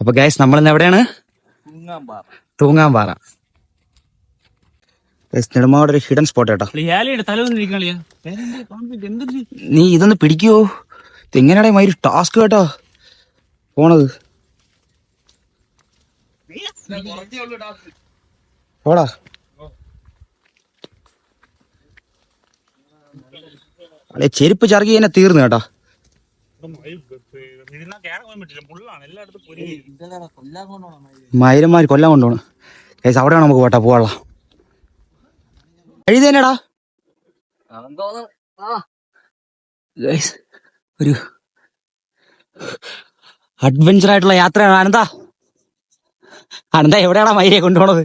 അപ്പൊ ഗൈസ് നമ്മൾ ഇന്ന് എവിടെയാണ്? തൂങ്ങാൻ പാറ ഗൈസ് നെടുമാവിടെ ഒരു ഹിഡൻ സ്പോട്ട് കേട്ടോ നീ ഇതൊന്ന് പിടിക്കുവോ ഇതെങ്ങനെയാടേ മൈ ടാസ്ക് കേട്ടോ. പോണത്. പോടാ. അല്ലെ ചെരുപ്പ് ചറുകി എന്നെ തീർന്നു കേട്ടോ. മുള്ളാണ് കൊല്ലം പൊരി മയിലന്മാര് കൊല്ലാൻ കൊണ്ടുപോണ്. കേസ് അവിടെയാണ് നമുക്ക് പോട്ടാ പോവാള എഴുതേനടാ ഗൈസ് ഒരു അഡ്വഞ്ചർ ആയിട്ടുള്ള യാത്രയാണ്. ആനന്ദ ആനന്ദ എവിടെയാണ് മയിലെ കൊണ്ടുപോണത്?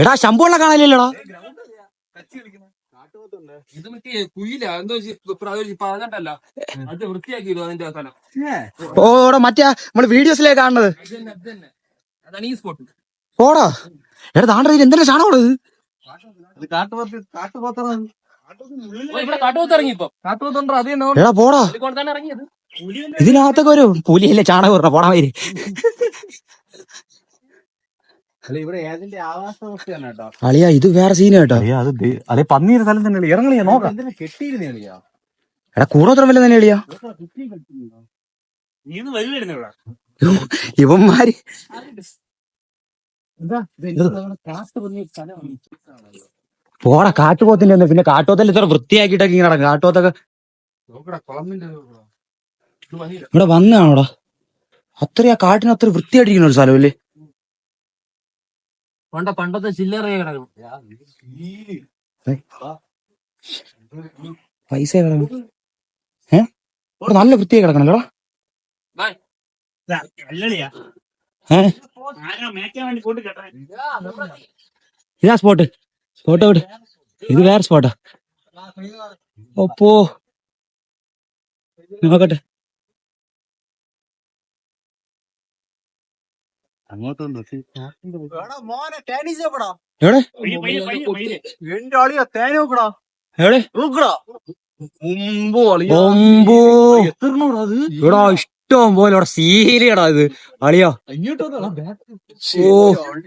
എടാ ശമ്പുള്ള കാണലില്ലടാ ഇത് മറ്റേ കുയില. എന്തോ പറഞ്ഞിട്ടല്ല. അത് വൃത്തിയാക്കിയല്ലോ അതിന്റെ സ്ഥലം ഓ എടാ മറ്റേ നമ്മൾ വീഡിയോസിലേ കാണുന്നത്. അതാണ് ഈ സ്പോട്ട്. പോടാ. എടാ താണ്ട എന്തിനാ ചാണകത് ഇവിടെ കാട്ടുപോത്ത് ഇറങ്ങി ഇപ്പൊ. കാട്ടുപോത്തുണ്ടോ അത് തന്നെ. എടാ പോടാ. തന്നെ ഇറങ്ങിയത്. ഇതിനകത്തൊക്കെ ഒരു പുലിയല്ലേ ചാണകം പോടാ മയിൽ അളിയാ ഇത് വേറെ സീന കേട്ടോ. അത് അല്ലെ പന്നീര് സ്ഥലം തന്നെ ഇറങ്ങളിയാ നോക്കാം. എടാ കൂടോത്രം വല്ല തന്നെ എളിയാ ഇവന്മാര്. പോടാ കാട്ടുപോത്തിന്റെ ഒന്ന് പിന്നെ കാട്ടുപോത്തല്ല ഇത്ര വൃത്തിയാക്കിയിട്ടൊക്കെ ഇങ്ങനെ നടക്കും കാട്ടുപോത്തൊക്കെ ഇവിടെ. വന്നാണോടാ അത്രയും ആ കാട്ടിന് അത്ര വൃത്തിയായിട്ടിരിക്കുന്ന ഒരു സ്ഥലമല്ലേ പണ്ട പണ്ടത്തെ ചില്ലറ കിടക്കണം പൈസ കിടക്കണം ഏ? ഇവിടെ നല്ല വൃത്തിയായി കേട്ടോ ഇതാ സ്പോട്ട് സ്പോട്ട് വിട് ഇത് വേറെ സ്പോട്ടാ ഒപ്പോ. നോക്കട്ടെ. ഇവിടെ ഇഷ്ടം പോലെ ഇവിടെ സീലിയടാ ഇത്. അളിയോ. ഇങ്ങോട്ട് ഓ. അളിയാ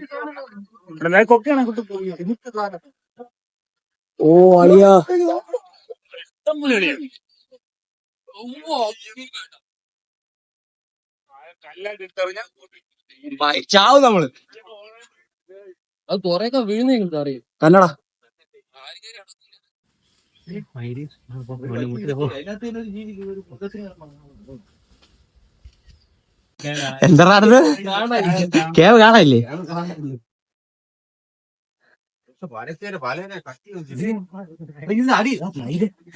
ഓ അളിയാ. ചാവും നമ്മൾ. അത് കൊറേയൊക്കെ വീഴുന്ന അറിയും തന്നടാ എന്താണത് കേവ് കാണാനില്ലേ?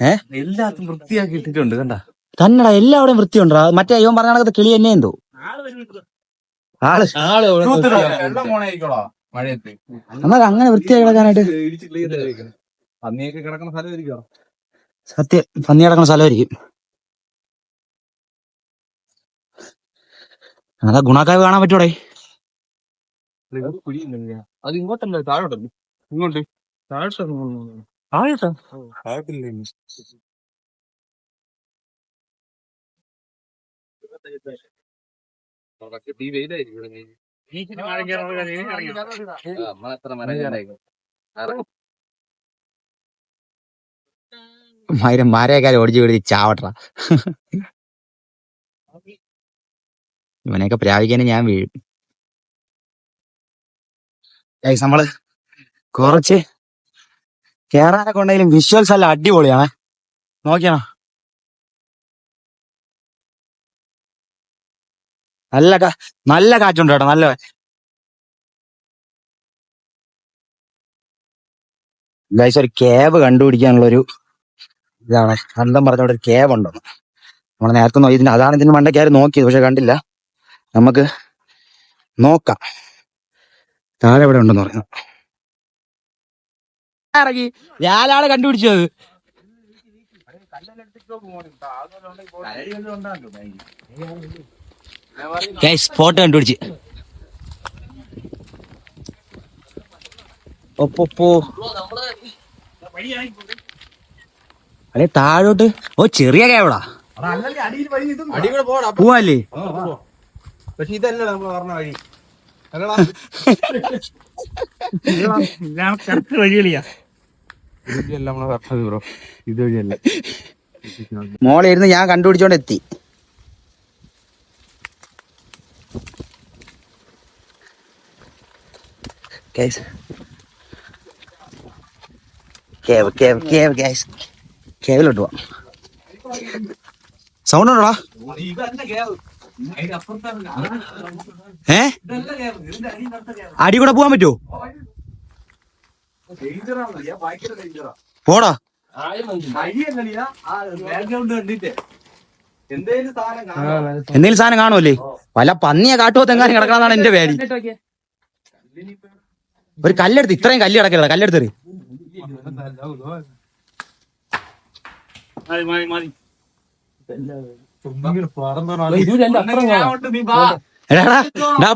ഏ? എല്ലാത്തും വൃത്തിയാക്കി ഇട്ടിട്ടുണ്ട് കണ്ട? തന്നടാ എല്ലാവിടെയും വൃത്തിയുണ്ടാ മറ്റേ ഇവൻ പറഞ്ഞ കിളി തന്നെ എന്തോ? ആൾ. ആൾ വെള്ളം പോണായിരിക്കോളോ മഴയത്ത്. എന്നാൽ അങ്ങനെ വൃത്തിയായി കിടക്കാനായിട്ട് പന്നിയൊക്കെ കിടക്കുന്ന സ്ഥലമായിരിക്കും സത്യം പന്നി കിടക്കുന്ന സ്ഥലമായിരിക്കും. അതാ ഗുണക്കാവ് കാണാൻ പറ്റൂടെ? അത് ഇങ്ങോട്ടല്ല? താഴോട്ടല്ല ഇങ്ങോട്ട്. താഴോട്ടാ താഴത്തില്ലേ വെയിലായിരിക്കും മനസ്സിലായിരിക്കും മരം മാരേക്കാരെ ഓടിച്ചു കൂടി ചാവട്ട ഇവനെയൊക്കെ പ്രാപിക്കാനും ഞാൻ വീഴും. നമ്മൾ കുറച്ച് കേറാനൊക്കെ ഉണ്ടെങ്കിലും വിഷ്വൽസ് എല്ലാം അടിപൊളിയാണ്. നോക്കിയാ നല്ല നല്ല കാറ്റുണ്ട് കേട്ടോ നല്ല ഗൈസ് ഒരു ക്യാബ് കണ്ടുപിടിക്കാനുള്ള ഒരു ഇതാണ്. അന്തം പറഞ്ഞവിടെ ഒരു കേവ് ഉണ്ടെന്ന് നമ്മൾ നേരത്തെ നോക്കി ഇതിന് അതാണ് ഇതിന് മണ്ടയ്ക്കാരും നോക്കിയത് പക്ഷെ കണ്ടില്ല. നമുക്ക് നോക്കാം. താഴെ എവിടെ ഉണ്ടെന്ന് പറയുന്നു ഇറങ്ങി ഞാനാണ് കണ്ടുപിടിച്ചത്. സ്പോട്ട് കണ്ടുപിടിച്ച്. ഒപ്പൊപ്പോ അല്ലെ താഴോട്ട്. ഓ ചെറിയ കേവടാ പോടാ പോവാല്ലേ? പക്ഷെ ഇതല്ല നമ്മൾ പറഞ്ഞ വഴി. കറക്റ്റ് വഴികളിയാ നമ്മളെ ബ്രോ. മോളിരുന്ന് ഞാൻ കണ്ടുപിടിച്ചോണ്ട് എത്തി. Guys. Cave cave cave guys കേവിലോട്ട് പോവാം സൗണ്ട് ഉണ്ടോടാ? ഏ? അടി കൂടെ പോവാൻ പറ്റുമോ പോടാ. എന്തേലും സാധനം കാണുമല്ലേ വല്ല പന്നിയെ കാട്ടുപോ തെങ്ങാനും കിടക്കണമെന്നാണ് എന്റെ പേടി. ഒരു കല്ലെടുത്ത് ഇത്രയും കല്ല് കിടക്കില്ല? കല്ലെടുത്തെറി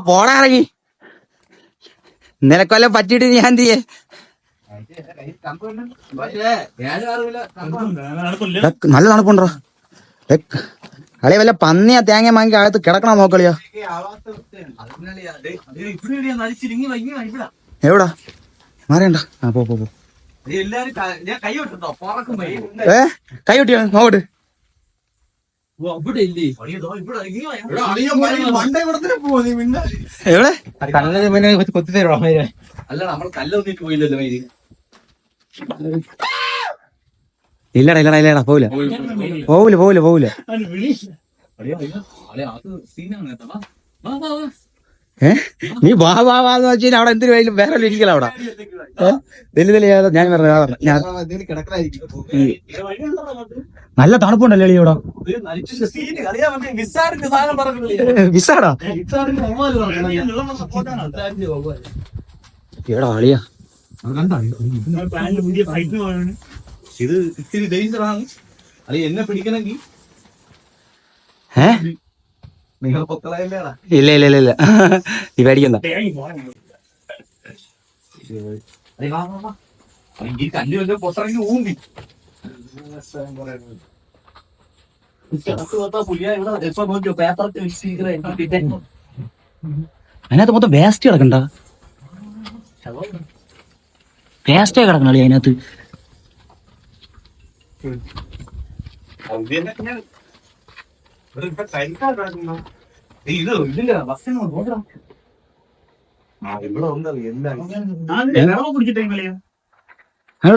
പോടാറങ്ങി നിനക്കൊല്ലം പറ്റിയിട്ട് ഞാൻ എന്ത് ചെയ്യേ? എടാ, നല്ല തണുപ്പുണ്ടോ? കളി വല്ല പന്നിയാ തേങ്ങ വാങ്ങി അകത്ത് കിടക്കണം നോക്കളിയാ? എവിടാ? മാറിയണ്ട ആ പോ പോ പോ. ഏ? കൈ കൊട്ടിയോ നോക്കട്ട്. എവിടെ? കൊത്തി തരുവാ? അല്ല നമ്മൾ കല്ലൊന്നിട്ട് പോയില്ലല്ലോ ഇല്ലടാ ഇല്ലടാ ഇല്ലടാ പോവില്ല. പോവില്ല പോവില്ല പോവില്ല. ഏ? നീ വാ വാ വാ എന്ന് വെച്ചാൽ അവിടെ എന്തിനു വേലും വേറെ ഇരിക്കല അവിടെ? വലിയ വലിയ? ഞാൻ പറഞ്ഞു ഞാൻ നല്ല തണുപ്പുണ്ടല്ലേ ഇവിടെ? വിസാടാ. എടാ അളിയാ. ഇത് ഇത്തിരി ഡേഞ്ചറാണ് അത് എന്നെ പിടിക്കണമെങ്കിൽ നിങ്ങൾ പൊക്കളയല്ലേടാ. ഇല്ല ഇല്ല ഇല്ല ഇല്ല. നീ പേടിക്കണ്ട. ഈ കല്ല് വല്ല ഊമ്പി അതിനകത്ത് മൊത്തം വേസ്റ്റ് കിടക്കണ്ട. വേസ്റ്റേ കിടക്കണല്ലേ അതിനകത്ത്. ഇത് ഇതില്ല ബസ്സിന്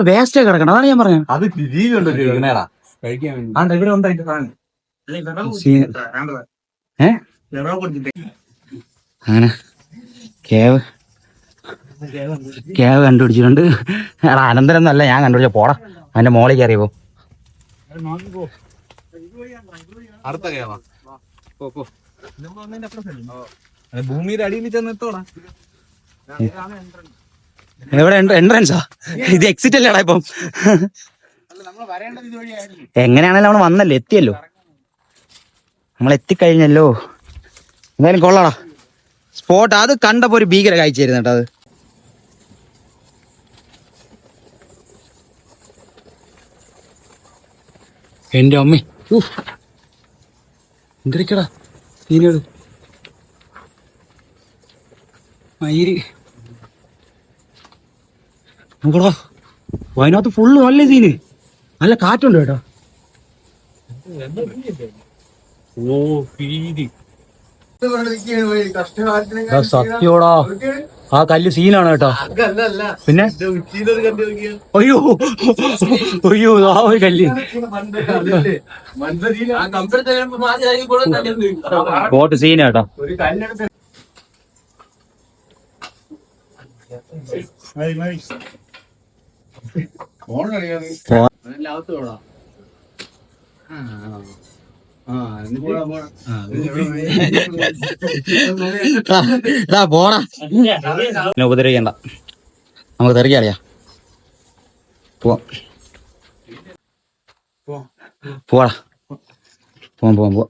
വേസ്റ്റേ അതാണ് ഞാൻ പറഞ്ഞത് അത് കഴിക്കാൻ ഇവിടെ ഉണ്ട് അതിന്റെ സാധനം അങ്ങനെ. കേവ്. കേവ് കണ്ടുപിടിച്ചിട്ടുണ്ട്. അനന്തരം എന്നല്ല ഞാൻ കണ്ടുപിടിച്ച പോടാ. അവന്റെ മോളിൽ കയറിയപ്പോ അടുത്ത കേവാ പോ പോ. ഭൂമിയുടെ അടിയിൽ ചെന്നെത്തോടാ എവിടെ എൻട്രൻസാ ഇത് എക്സിറ്റ് അല്ലേടാ ഇപ്പം? എങ്ങനെയാണല്ലോ നമ്മൾ വന്നല്ലോ എത്തിയല്ലോ. നമ്മൾ എത്തിക്കഴിഞ്ഞല്ലോ. എന്തായാലും കൊള്ളടാ. സ്പോട്ട് അത് കണ്ടപ്പോ ഒരു ഭീകര കാഴ്ചയായിരുന്നു കേട്ടോ അത്. എന്റെ അമ്മേ. എന്തിരിക്കടാ? സീനുകൾ മയിര്. നോക്കടാ. അതിനകത്ത് ഫുള്ള് നല്ല സീന് നല്ല കാറ്റുണ്ട് കേട്ടോ. ഓ സത്യോടാ ആ കല്ല് സീനാണ് കേട്ടോ. പിന്നെ? അയ്യോ. അയ്യോ ആ ഒരു കല്ല്. ആ കമ്പ്യൂട്ടർ മാറി കൂടെ കല്ലുണ്ട് ബോട്ട് സീന കേട്ടോ. എടാ, പോടാ ഉപദ്രവിക്കണ്ട. നമുക്ക് തെറിയാളിയാ പോവാം പോവാടാ പോവാം പോവാം പോവാം.